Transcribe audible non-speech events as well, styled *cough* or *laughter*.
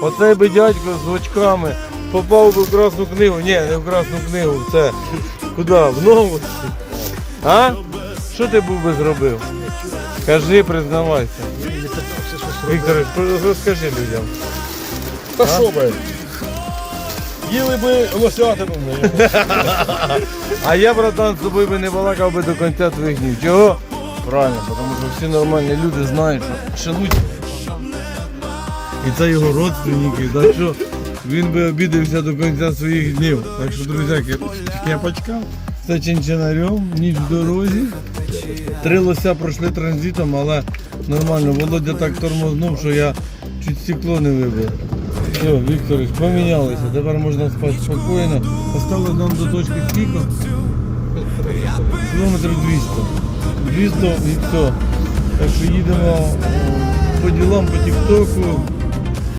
Оцей би дядько з очками попав би в Красну книгу. Ні, не в Красну книгу, це куди? В новості. А? Що ти був би зробив? Кажи, признавайся. Віктор, розкажи людям. Та що би? Їли би лосятину. *laughs* А я, братан, з тобою би не балакав би до кінця твоїх днів. Чого? Правильно, тому що всі нормальні люди знають, що шануть. І це його родственники, так що він би обідався до кінця своїх днів. Так що, друзяки, кепочка, це чинчинарем, ніч в дорозі. Три лося пройшли транзитом, але нормально. Володя так тормознув, що я чуть стекло не вибив. Все, Вікторович, помінялися. Тепер можна спати спокійно. Осталось нам до точки скільки? Кілометрів 200. 200 і все. Так що їдемо е, по ділам, по тіктоку.